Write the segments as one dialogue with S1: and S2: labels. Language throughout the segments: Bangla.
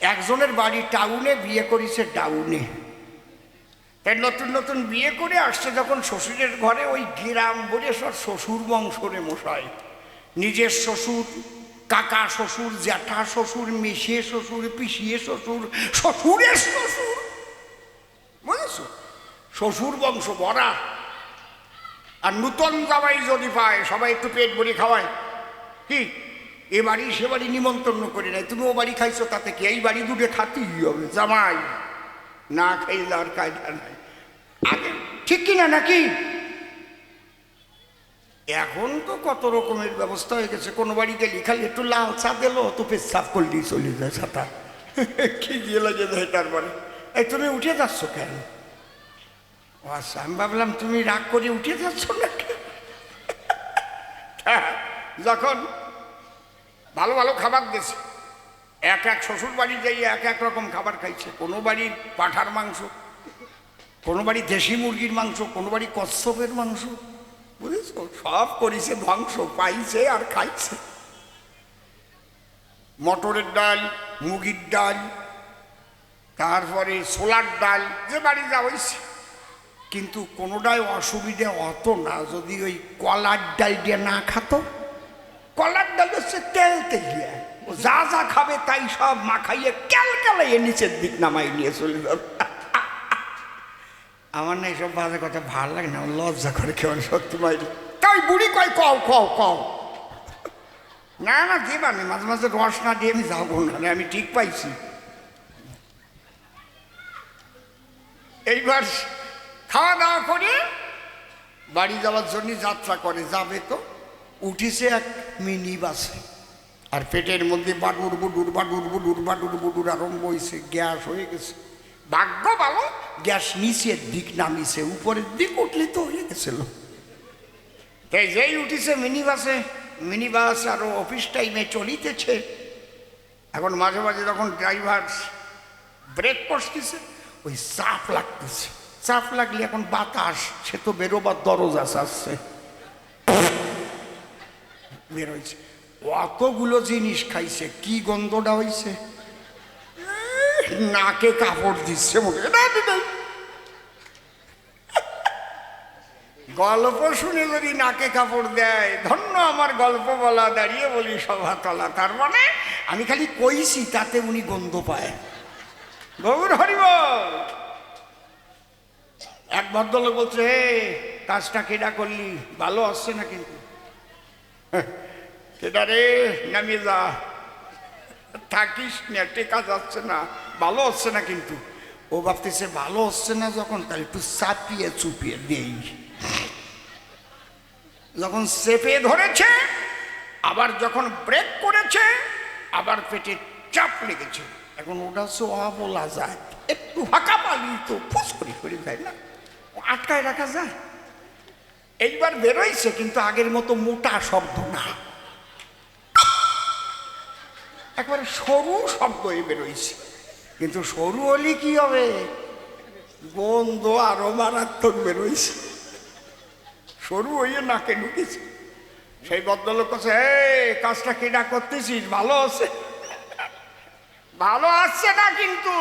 S1: একজনের বাড়ি টাউনে, বিয়ে করেছে ডাউনে। তাই নতুন নতুন বিয়ে করে আসছে যখন শ্বশুরের ঘরে, ওই গ্রাম বলে সব শ্বশুর বংশরে মশাই। নিজের শ্বশুর, কাকা শ্বশুর, জ্যাঠা শ্বশুর মেশে শ্বশুর, পিসিয়ে শ্বশুর, শ্বশুরের শ্বশুর। বুঝেছ? শ্বশুর বংশ ভরা আর নূতন জামাই যদি পায়, সবাই একটু পেট ভরে খাওয়ায়। কি? এ বাড়ি সে বাড়ি নিমন্ত্রণ করে নাই। তুমি ও বাড়ি খাইছো তাতে কি? এই বাড়ি দুটো খাতেই হবে, জামাই। না খাইলে আর কায়দা নাই। আগে ঠিক কিনা নাকি? এখন তো কত রকমের ব্যবস্থা হয়ে গেছে। কোনো বাড়ি গেলি খালি একটু লাল চা দিল, তো পেশাব করলেই চলে যায় ছাতা কি দিয়ে লাগে যায় তারপরে এই তুমি উঠে যাচ্ছ কেন? ও আচ্ছা আমি ভাবলাম তুমি রাগ করে উঠে যাচ্ছ না যখন ভালো ভালো খাবার দিয়েছে। এক এক শ্বশুর বাড়ি যাই এক এক রকম খাবার খাইছে। কোনো বাড়ির পাঠার মাংস, কোনো বাড়ি দেশি মুরগির মাংস, কোনো বাড়ি কচ্ছপের মাংস। বুঝেছ? সব করেছে, ধ্বংস, পাইছে আর খাইছে। মটরের ডাল, মুগির ডাল, তারপরে সোলার ডাল, যে বাড়ি যা হয়েছে কিন্তু কোনোটাই অসুবিধে অত না। যদি ওই কলার ডাল দিয়ে না খাতো কলার ডাল হচ্ছে তেল তেলিয়া ও যা যা খাবে তাই সব মাখাইয়ে ক্যাল ক্যালাইয়ে নিচের দিক নামাই নিয়ে চলে যাবে আমার না এইসব বাজে কথা ভালো লাগে না লজ্জা করে কেমন সত্যি মাইরি। তাই বুড়ি কয় কও কও কও। না না দেবানি মাঝে মাঝে রস না দিয়ে আমি যাব না, আমি ঠিক পাইছি। এইবার খাওয়া দাওয়া করে বাড়ি যাওয়ার জন্য যাত্রা করে যাবে তো। উঠিছে এক মিনি বাসে। আর পেটের মধ্যে বাডুর বুডুর বাডুর বুডুর বাডুর বুডুর আরম্ভ হয়েছে, গ্যাস হয়ে গেছে। ভাগ্য ভালো, গ্যাস নিচের দিক নামিছে উপরের দিক উঠলে তো হয়ে গেছিল। তাই যেই উঠিছে মিনি বাসে, মিনি বাস আরও অফিস টাইমে চলিতেছে। এখন মাঝে মাঝে যখন ড্রাইভার ব্রেক কষতেছে ওই চাপ লাগতেছে। চাপ লাগলে এখন বাতাস, সে তো বেরোবার দরজা আসছে বেরোইছে অতগুলো জিনিস খাইছে, কি গন্ধটা হইছে? নাকে কাপড় দিচ্ছে মুখে। গল্প শুনে যদি নাকে কাপড় দেয়, ধন্য আমার গল্প বলা দাঁড়িয়ে বলি সভা তলা, তার মানে আমি খালি কইছি, তাতে উনি গন্ধ পায়। গৌর হরিব এক ভদ্রলোক বলছে হে কাজটা কেডা করলি? ভালো আসছে না কিন্তু? রে নামিয়ে যা থাকিস না টেকা যাচ্ছে না, ভালো হচ্ছে না কিন্তু। ও ভাবতেছে, ভালো হচ্ছে না যখন, তাহলে একটু চাপিয়ে চুপিয়ে দেই। যখন চেপে ধরেছে, আবার যখন ব্রেক করেছে, আবার পেটে চাপ লেগেছে। এখন ওটা হচ্ছে অবলা যায় একটু ফাঁকা পালি তো ফুস করে করে যায় না। আটকায় রাখা যায়। এইবার বেরোইছে, কিন্তু আগের মতো মোটা শব্দ না। একবারে সরু শব্দ হয়ে বেরোইছে। কিন্তু সরু হলে কি হবে? গন্ধ আরও মারাত্মক বেরোইছে। সরু হইয়ে নাকে ঢুকেছে। সেই ভদ্রলোক কাছে এই, কাজটা কেডা করতেছিস? ভালো আছে? ভালো আসছে না কিন্তু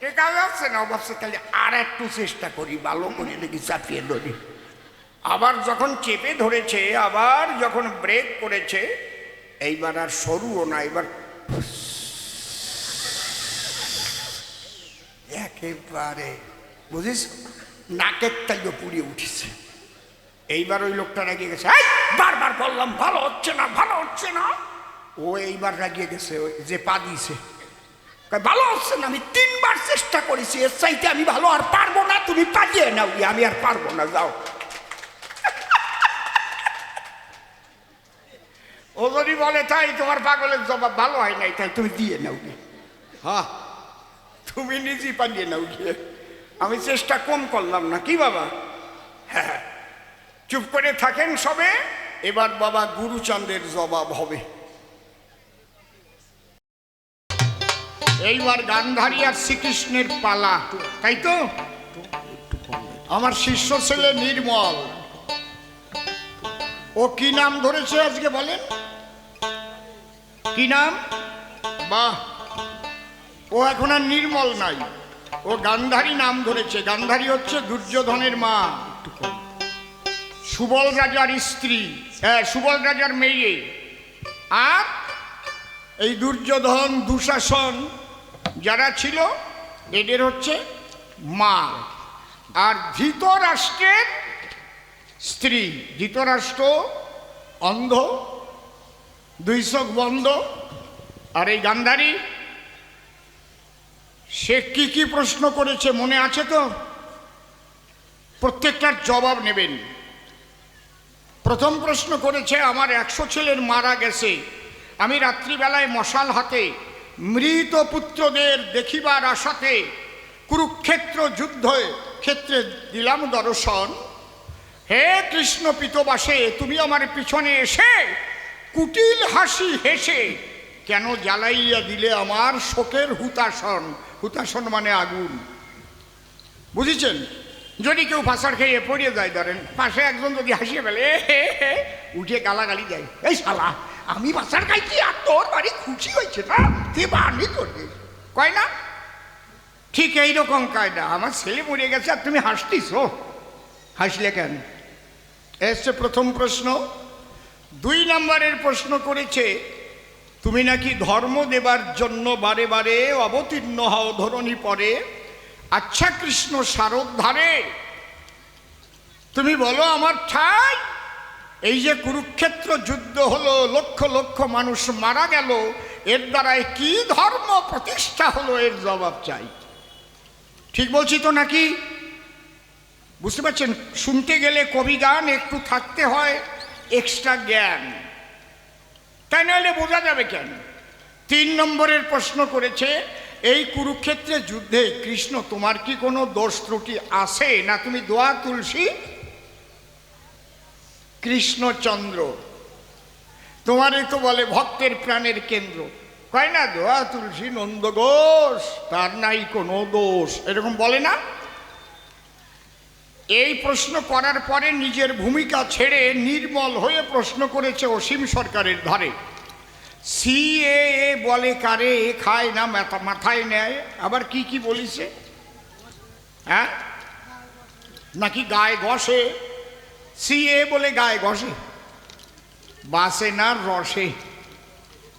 S1: ঠিক আছে না অবশ্যই তাহলে আর একটু চেষ্টা করি, ভালো করে দেখি চাপিয়ে ধরি। আবার যখন চেপে ধরেছে আবার যখন ব্রেক করেছে এইবার আর সরুও না এবার একেবারে বুঝিস? নাকের তাইও পুড়িয়ে উঠেছে। এইবার ওই লোকটা রাগিয়ে গেছে "এই, বারবার বললাম ভালো হচ্ছে না ভালো হচ্ছে না। ও এইবার রাগিয়ে গেছে ওই যে পা দিয়েছে। ভালো হচ্ছে না আমি তিনবার চেষ্টা করেছি এর চাইতে আমি ভালো আর পারব না তুমি পাঠিয়ে নাও আমি আর পারব না যাও। ও যদি বলে তাই তোমার পাগলের জবাব ভালো হয় নাই তাই তুমি দিয়ে নাও হ্যাঁ তুমি নিজেই পালিয়ে নাও গিয়ে আমি চেষ্টা কম করলাম না কি বাবা? হ্যাঁ। চুপ করে থাকেন সবে এবার বাবা গুরুচাঁদের জবাব হবে। এইবার গান্ধারী আর শ্রীকৃষ্ণের পালা তাই তো? আমার শিষ্য ছেলে নির্মল। ও কি নাম ধরেছে আজকে বলেন? কি নাম? বাহ ও এখন আর নির্মল নাই। ও গান্ধারী নাম ধরেছে। গান্ধারী হচ্ছে দুর্যোধনের মা। সুবল রাজার স্ত্রী। হ্যাঁ সুবল রাজার মেয়ে। আর এই দুর্যোধন দুশাসন যারা ছিল এদের হচ্ছে মা। আর ধৃতরাষ্ট্রের স্ত্রী। ধৃতরাষ্ট্র অন্ধ। দুই চোখ বন্ধ আর এই গান্ধারী, সে কি কি প্রশ্ন করেছে মনে আছে তো? প্রত্যেকটার জবাব নেবেন। প্রথম প্রশ্ন করেছে, আমার একশো ছেলের মারা গেছে। আমি রাত্রিবেলায় মশাল হাতে মৃত পুত্রদের দেখিবার আশাতে কুরুক্ষেত্র যুদ্ধ ক্ষেত্রে দিলাম দর্শন। হে কৃষ্ণ পিতবাসে, তুমি আমার পিছনে এসে কুটিল হাসি হেসে কেন জ্বালাইয়া দিলে আমার শোকের হুতাসন হুতাসন মানে আগুন। বুঝেছেন? যদি কেউ ফাঁসার খেয়ে পড়িয়ে যায় ধরেন পাশে একজন যদি হাসিয়ে ফেলে হে হে", উঠে গালাগালি দেয় এই শালা আমি বাসার খাইছি আর তোর বাড়ি খুশি হয়েছে না? তুই বাড়ি করবি কয় না? ঠিক এইরকম কায়দা। আমার ছেলে মরে গেছে আর তুমি হাসতিস হাসলে কেন? এসছে প্রথম প্রশ্ন। দুই নম্বরের প্রশ্ন করেছে, তুমি নাকি ধর্ম দেবার জন্য বারে বারে অবতীর্ণ হও, ধরণী পরে? আচ্ছা কৃষ্ণ সারোদ্ধারে তুমি বলো আমার ঠাই। এই যে কুরুক্ষেত্র যুদ্ধ হলো, লক্ষ লক্ষ মানুষ মারা গেল, এর দ্বারাই কি ধর্ম প্রতিষ্ঠা হলো এর জবাব চাই। ঠিক বলছি তো নাকি? বুঝতে পারছেন? শুনতে গেলে কবি গান একটু থাকতে হয়। এক্সট্রা জ্ঞান। তাই নাহলে বোঝা যাবে কেন? তিন নম্বরের প্রশ্ন করেছে, এই কুরুক্ষেত্রের যুদ্ধে কৃষ্ণ, তোমার কি কোনো দোষ ত্রুটি আছে? না তুমি দোয়া তুলসী? কৃষ্ণচন্দ্র তোমারই তো বলে ভক্তের প্রাণের কেন্দ্র। কয় না, দোয়া তুলসী নন্দ ঘোষ, তার নাই কোনো দোষ। এরকম বলে না? এই প্রশ্ন করার পরে নিজের ভূমিকা ছেড়ে নির্মল হয়ে প্রশ্ন করেছে অসীম সরকারের ধারে। সিএ বলে কারে এ খায় না মাথায় নেয়। আবার কি কি বলিছে? হ্যাঁ? নাকি গায়ে ঘষে? সিএ বলে গায়ে ঘষে। বাসে না রসে।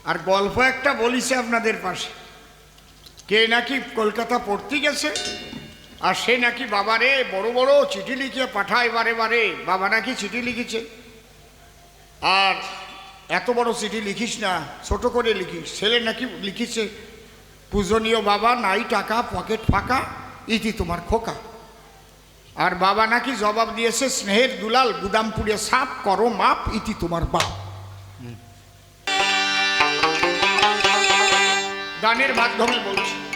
S1: আর গল্প একটা বলিছে আপনাদের পাশে। কে নাকি কলকাতা পড়তে গেছে? আর সে নাকি বাবারে বড় বড় চিঠি লিখে পাঠায় বারে বারে। বাবা নাকি চিঠি লিখেছে। আর এত বড় চিঠি লিখিস না ছোট করে লিখিস। ছেলে নাকি লিখিছে পূজনীয় বাবা নাই টাকা পকেট ফাঁকা ইতি তোমার খোকা। আর বাবা নাকি জবাব দিয়েছে স্নেহের দুলাল গুদামপুরে সাপ করো মাপ ইতি তোমার বাপ। গানের মাধ্যমে বলছি।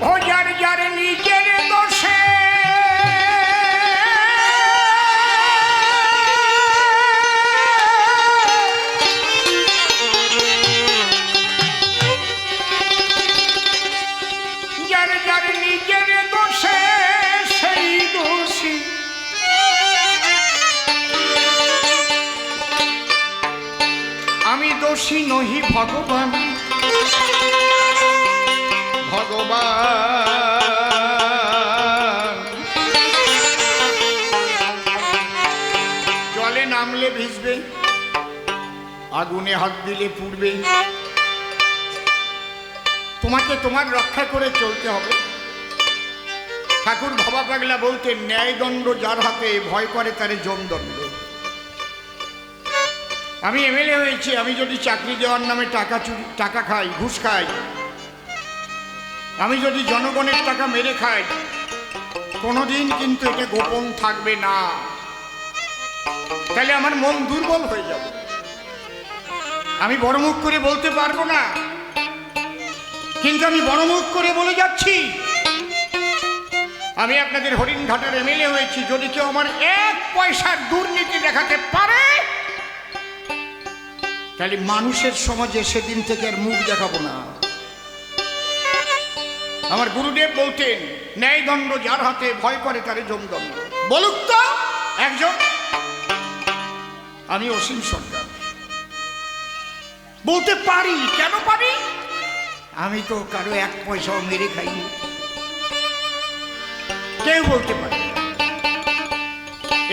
S1: ও যার যার নিজের দোষে। যার যার নিজের দোষে, সেই দোষী। আমি দোষী নহি ভগবান। ভগবান জলে নামলে ভিজবে, আগুনে হাত দিলে পুড়বে। তোমাকে তোমার রক্ষা করে চলতে হবে। ঠাকুর ভবা পাগলা বলতেন ন্যায়দণ্ড যার হাতে, ভয় করে তারে জমদণ্ড আমি এমএলএ হয়েছি, আমি যদি চাকরি দেওয়ার নামে টাকা চুরি, টাকা খাই, ঘুষ খাই আমি যদি জনগণের টাকা মেরে খাই, কোনোদিন কিন্তু এটা গোপন থাকবে না। তাহলে আমার মন দুর্বল হয়ে যাবে। আমি বড় মুখ করে বলতে পারব না, কিন্তু আমি বড় মুখ করে বলে যাচ্ছি। আমি আপনাদের হরিণঘাটের এমএলএ হয়েছি, যদি কেউ আমার এক পয়সার দুর্নীতি দেখাতে পারে, তাহলে মানুষের সমাজে সেদিন থেকে আর মুখ দেখাবো না। আমার গুরুদেব বলতেন ন্যায়দণ্ড যার হাতে ভয় করে তারে জমদণ্ড বলুক তো, একজন। আমি অসীম সরকার বলতে পারি, কেন পারি? আমি তো কারও এক পয়সাও মেরে খাইনি। কেউ বলতে পারে।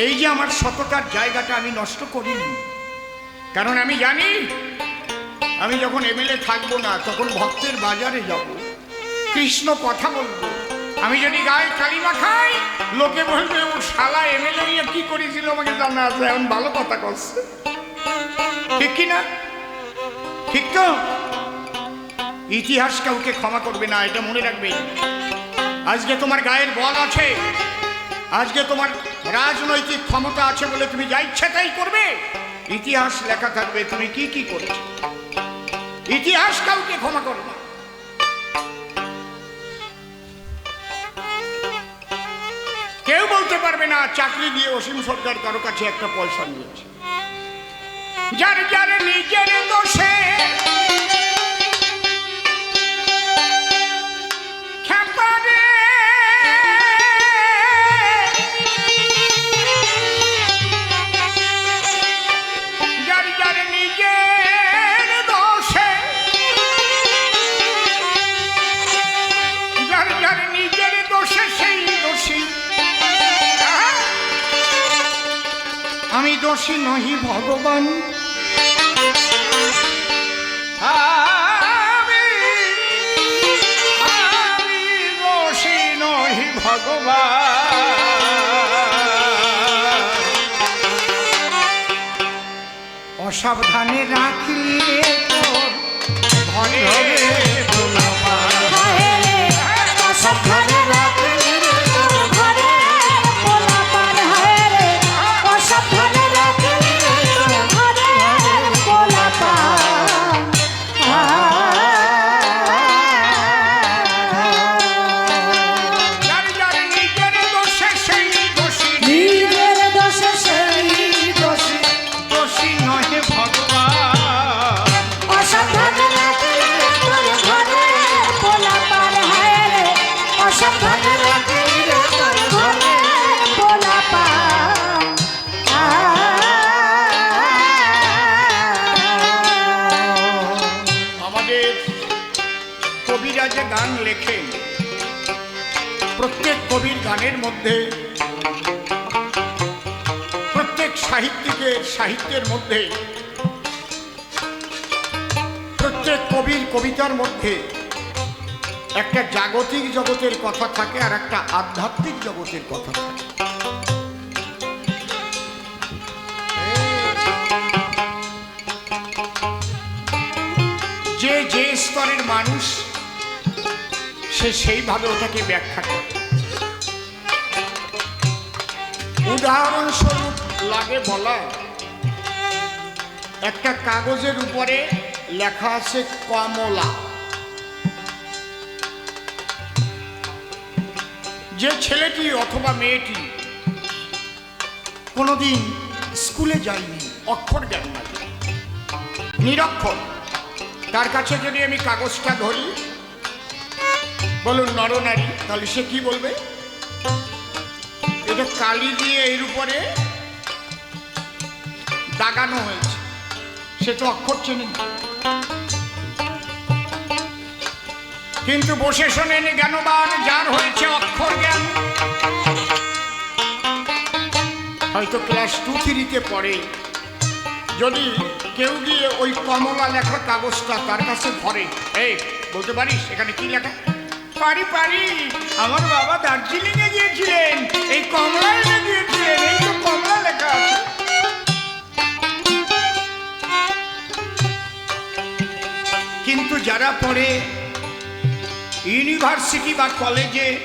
S1: এই যে আমার সততার জায়গাটা আমি নষ্ট করিনি, কারণ আমি জানি, আমি যখন এমএলএ থাকব না, তখন ভক্তের বাজারে যাব। কৃষ্ণ কথা বলব। আমি যদি গায়ে কালিমা খাই, লোকে বলবে, ও শালা, এমএলএ নিয়ে কি করেছিল আমাকে জানা আছে? এখন ভালো কথা করছে ঠিক কি না? ঠিক তো? ইতিহাস কাউকে ক্ষমা করবে না, এটা মনে রাখবে। আজকে তোমার গায়ের বল আছে। আজকে তোমার রাজনৈতিক ক্ষমতা আছে বলে তুমি যা ইচ্ছা তাই করবে। ইতিহাস লেখা থাকবে, তুমি কি কি করেছ? ইতিহাস কাউকে ক্ষমা করবে কেউ বলতে পারবে না, চাকরি দিয়ে অসীম সরকার কারও কাছে একটা পয়সা নিয়েছে। যার যার নিজের দোষে দোষী নহি ভগবান। আমি আমি ভগবান। অসাবধানে রাখলে তোর ঘরে সাহিত্যের মধ্যে, প্রত্যেক কবির কবিতার মধ্যে একটা জাগতিক জগতের কথা থাকে আর একটা আধ্যাত্মিক জগতের কথা থাকে। যে যে স্তরের মানুষ, সে সেইভাবে ওটাকে ব্যাখ্যা করে। উদাহরণস্বরূপ লাগে বলা একটা কাগজের উপরে লেখা আছে কমলা। যে ছেলেটি অথবা মেয়েটি কোনোদিন স্কুলে যায়নি, অক্ষর জ্ঞান নাই, নিরক্ষর। তার কাছে যদি আমি কাগজটা ধরি, বলুন, নরনারী, তাহলে সে কি বলবে? এটা কালি দিয়ে এর উপরে দাগানো হয়েছে। সে তো অক্ষর কিন্তু বসে শোনেন জ্ঞানবান, যার হয়েছে অক্ষর জ্ঞান। হয়তো ক্লাস টু থ্রিতে পড়ে। যদি কেউ গিয়ে ওই কমলা লেখা কাগজটা তার কাছে ধরে, এই, বলতে পারিস? এখানে কি লেখা? পারি পারি, আমার বাবা দার্জিলিং এ গিয়েছিলেন। এই কমলা এনে গিয়েছিলেন, এই তো কমলা লেখা আছে। কিন্তু যারা পড়ে ইউনিভার্সিটি বা কলেজে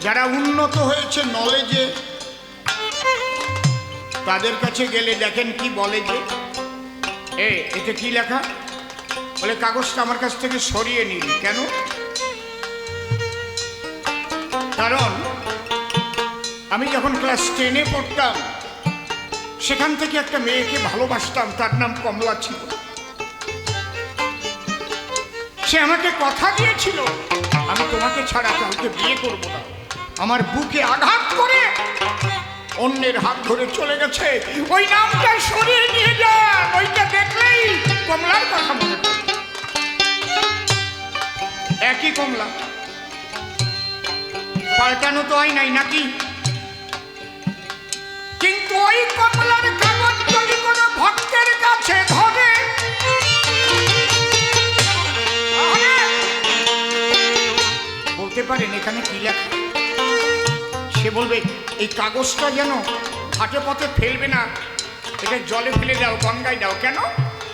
S1: যারা উন্নত হয়েছে নলেজে তাদের কাছে গেলে দেখেন কি বলে যে, এ, এতে কি লেখা? বলে, কাগজটা আমার কাছ থেকে সরিয়ে নিন কেন? কারণ, আমি যখন ক্লাস টেনে পড়তাম, সেখান থেকে একটা মেয়েকে ভালোবাসতাম, তার নাম কমলা ছিল। সে আমাকে কথা দিয়েছিল, আমি তোমাকে ছাড়া কাউকে বিয়ে করব না। আমার বুকে আঘাত করে অন্যের হাত ধরে চলে গেছে। ওই নামটা সরিয়ে নিয়ে যান ওইটা দেখলেই কমলার কথা মনে একই কমলা। পাল্টানো তো হয় নাই নাকি? কিন্তু ওই কমলার বলতে পারেন এখানে কি লেখা। সে বলবে, এই কাগজটা যেন ঘাটে পথে ফেলবে না, এটা জলে ফেলে দাও, গঙ্গায় দাও। কেন?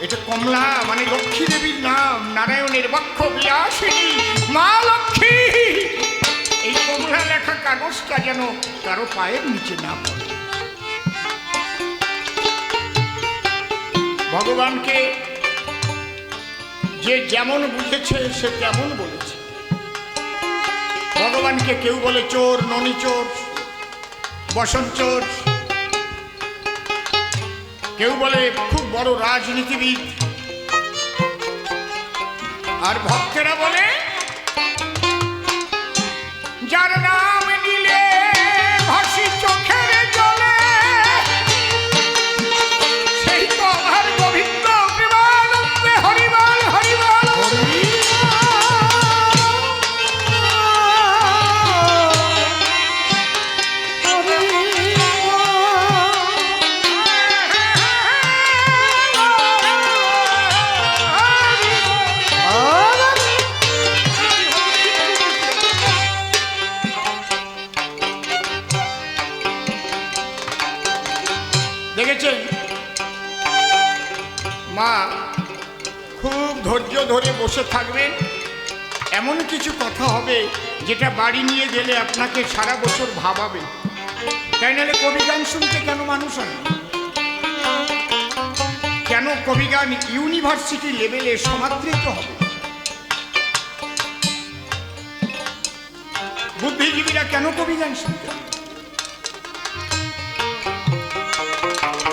S1: এটা কমলা মানে লক্ষ্মী দেবীর নাম, নারায়ণের বক্ষ, বিলাসিনী, মা লক্ষ্মী। এই কমলা লেখা কাগজটা যেন কারও পায়ের নিচে না পড়ে। ভগবানকে যে যেমন বুঝেছে, সে তেমন বলেছে। ভগবানকে কেউ বলে চোর, ননি চোর, বসন্ত চোর। কেউ বলে খুব বড় রাজনীতিবিদ। আর ভক্তেরা বলে, যার নাম বাড়ি নিয়ে গেলে আপনাকে সারা বছর ভাবাবে। তাই নাহলে কবি গান শুনতে কেন মানুষ হয়? কেন কবি গান ইউনিভার্সিটি লেভেলে সমাদৃত হবে? বুদ্ধিজীবীরা কেন কবি গান শুনতে?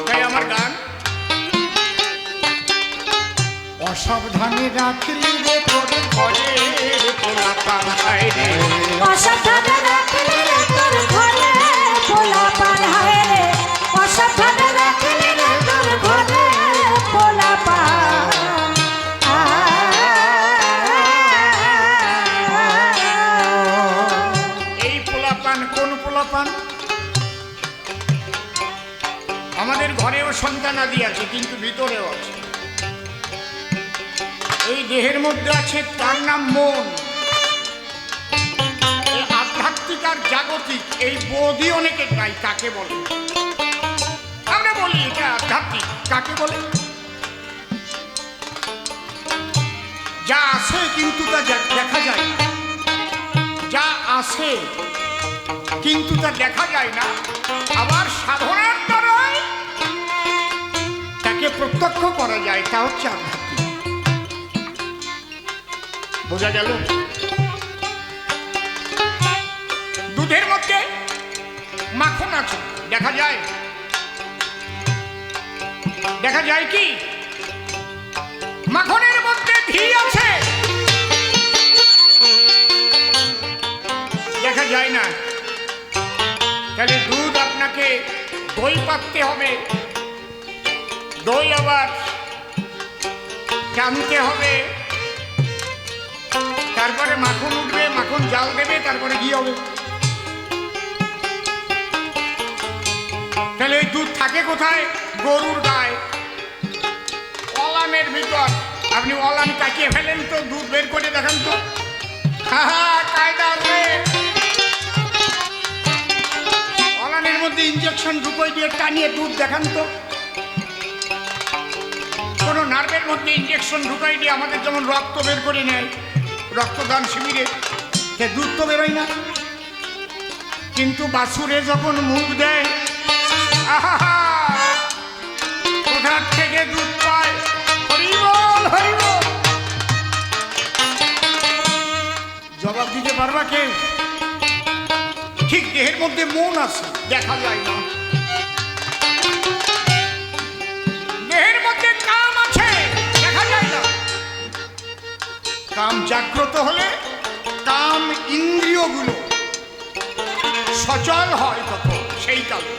S1: তাই আমার গান। অসাবধানে রাখলি আমাদের ঘরেও সন্তান আদি আছে কিন্তু ভিতরেও আছে। দেহের মধ্যে আছে তার নাম মন। আধ্যাত্মিক আর জাগতিক, এই বোধই অনেকে নাই কাকে বলে? আমরা বলি এটা আধ্যাত্মিক, কাকে বলে? যা আছে কিন্তু তা দেখা যায় না। যা আছে কিন্তু তা দেখা যায় না, আবার সাধনার দ্বারাই তাকে প্রত্যক্ষ করা যায়, তা হচ্ছে আধ্যাত্মিক। বোঝা গেল? দুধের মধ্যে মাখন আছে, দেখা যায়। দেখা যায় কি? মাখনের মধ্যে ঘি আছে। দেখা যায় না। তাহলে দুধ আপনাকে দই পাততে হবে। দই আবার টানতে হবে। তারপরে মাখন উঠবে, মাখন জাল দেবে, তারপরে ঘি হবে। তাহলে ওই দুধ থাকে কোথায়? গরুর গায়ে। অলানের ভিতর। আপনি অলান কাটিয়ে ফেলেন তো, দুধ বের করে দেখান তো। আছে। অলানের মধ্যে ইঞ্জেকশন ঢুকোই দিয়ে টানিয়ে দুধ দেখান তো। কোনো নার্ভের মধ্যে ইঞ্জেকশন ঢুকাই দিয়ে আমাদের যেমন রক্ত বের করে নেয়। রক্তদান শিবিরে সে দুধ তো বেরোয় না। কিন্তু বাসুরে যখন মুখ দেয়, আহা কোথার থেকে দুধ পায়? জবাব দিতে পারবা কেউ? ঠিক দেহের মধ্যে মন আছে, দেখা যায় না। জাগ্রত হলে কাম ইন্দ্রিয়গুলো সচল হয় তখন সেই কালে।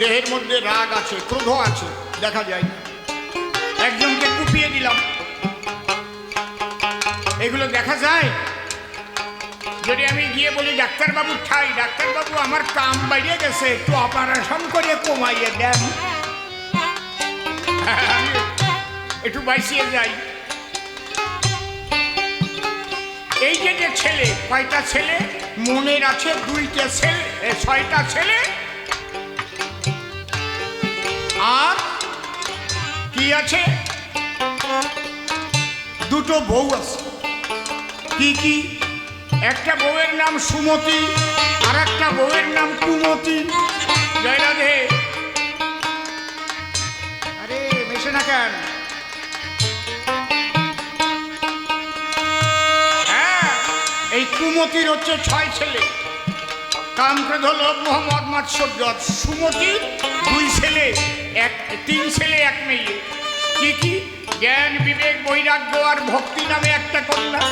S1: দেহের মধ্যে রাগ আছে, ক্রোধ আছে, দেখা যায় একজনকে কুপিয়ে দিলাম। এগুলো দেখা যায়? যদি আমি গিয়ে বলি, ডাক্তারবাবু, ঠাই, ডাক্তারবাবু, আমার কাম বাড়িয়ে গেছে, একটু অপারেশন করে কমাইয়ে দেন। একটু বাইসিয়ে যাই। এই যে যে ছেলে, কয়টা ছেলে? মনের আছে দুইটা ছেলে ছয়টা ছেলে। আর কি আছে? দুটো বউ আছে। কি কি? একটা বউয়ের নাম সুমতি, আর একটা বউয়ের নাম কুমতি। জয় রাধে আরে, মেশে না কেন? কুমতির হচ্ছে ছয় ছেলে। কামক্রোধ লোভ মোহাম্মদ মাৎসর্য সুমতির দুই ছেলে, এক, তিন ছেলে, এক মেয়ে। কি কি? জ্ঞান, বিবেক, বৈরাগ্য আর ভক্তি নামে একটা কন্যা।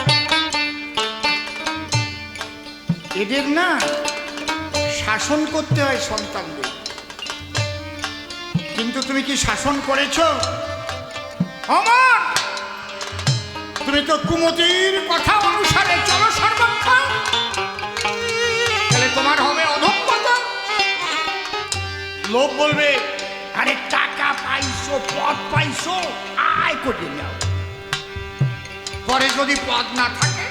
S1: এদের না শাসন করতে হয় সন্তানদের। কিন্তু তুমি কি শাসন করেছ? আমার তুমি তো কুমতির কথা অনুসারে চলো। তোমার হবে অধঃপতন লোক বলবে, আরে টাকা পাইছো, পদ পাইছো, আয় করে নাও। পরে যদি পদ না থাকে,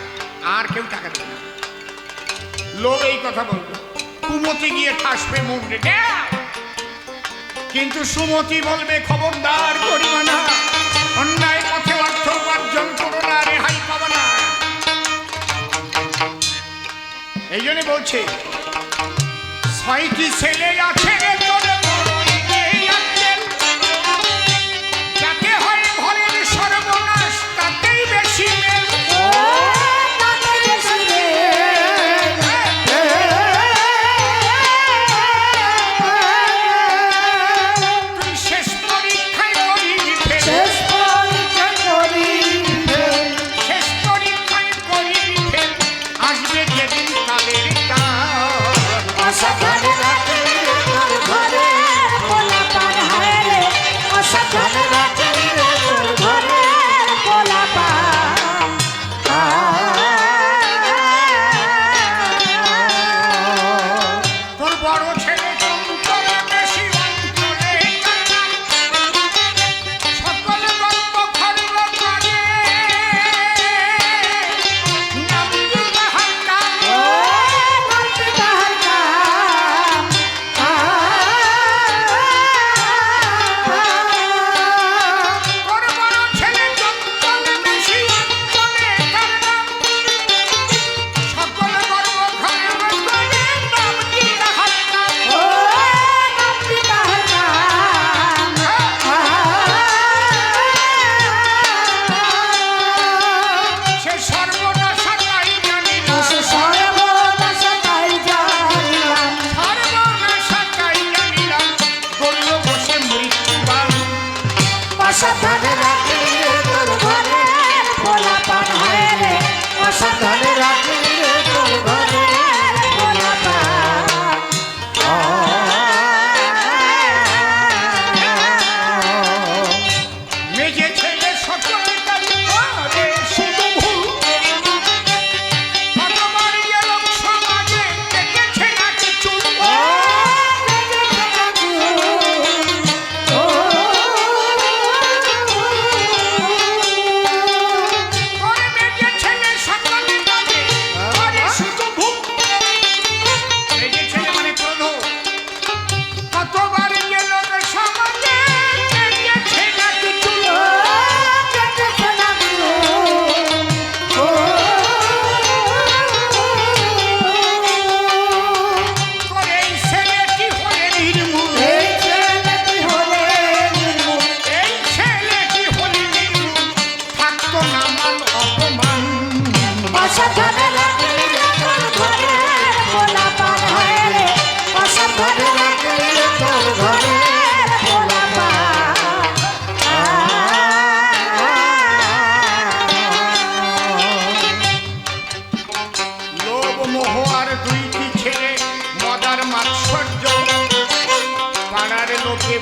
S1: আর কেউ টাকা দেবে না। লোক এই কথা বলবে, কুমতি গিয়ে ঠাসবে মুখ রেখে কিন্তু সুমতি বলবে, খবরদার করিবা না অন্যায় পথে অর্থ উপার্জন এই জন্য বলছে ছয়টি ছেলে আছে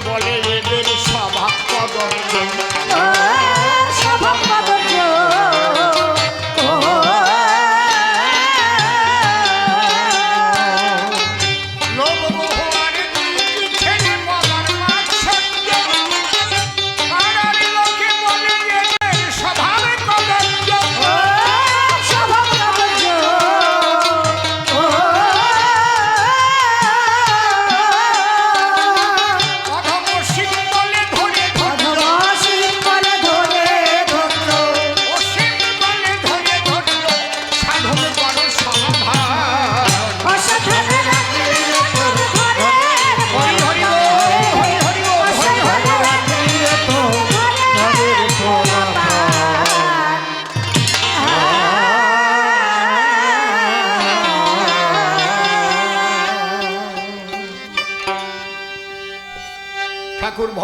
S1: বলে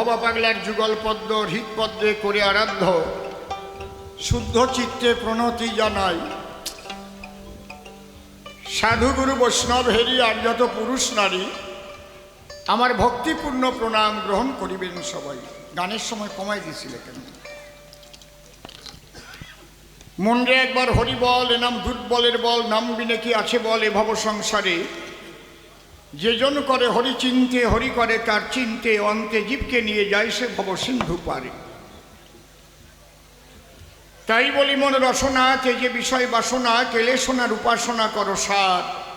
S1: ভবা পাগলার যুগল পদ্ম হৃৎপদ্মে করে আরাধ্য। শুদ্ধ চিত্তে প্রণতি জানাই। সাধুগুরু বৈষ্ণব হেরি, আর যত পুরুষ নারী, আমার ভক্তিপূর্ণ প্রণাম গ্রহণ করিবেন সবাই। গানের সময় কমাই দিয়েছিল কেন? মনরে একবার হরি বল, এ নাম দুর্বলের বল, নাম বিনে কি আছে বল এ ভব সংসারে যেজন করে হরি চিনতে, হরি করে তার চিনতে, অন্তে জীবকে নিয়ে যায় সে ভব সিন্ধু পারে। তাই বলি মন রসনা, তে যে বিষয় বাসনা, কেলে সোনার উপাসনা করো সার।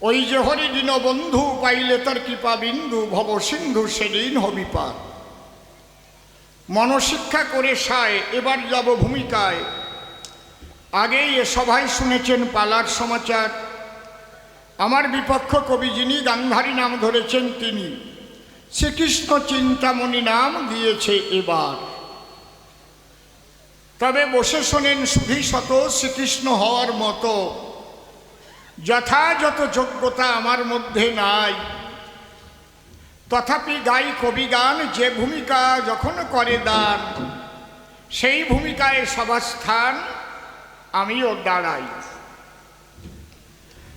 S1: ওই যে হরি দিন বন্ধু পাইলে তার কৃপা বিন্দু, ভব সিন্ধু সেদিন হবি পার। মনশিক্ষা করে সায়, এবার যাব ভূমিকায়। আগেই এ সভায় শুনেছেন পালার সমাচার। আমার বিপক্ষ কবি যিনি গান্ধারী নাম ধরেছেন তিনি। শ্রীকৃষ্ণ চিন্তামণি নাম দিয়েছে এবার। তবে বসে শোনেন সুধী শত শ্রীকৃষ্ণ হওয়ার মতো। যথাযথ যোগ্যতা আমার মধ্যে নাই। তথাপি গাই কবি গান যে ভূমিকা যখন করে দান, সেই ভূমিকায় সবার স্থান আমিও দাঁড়াই।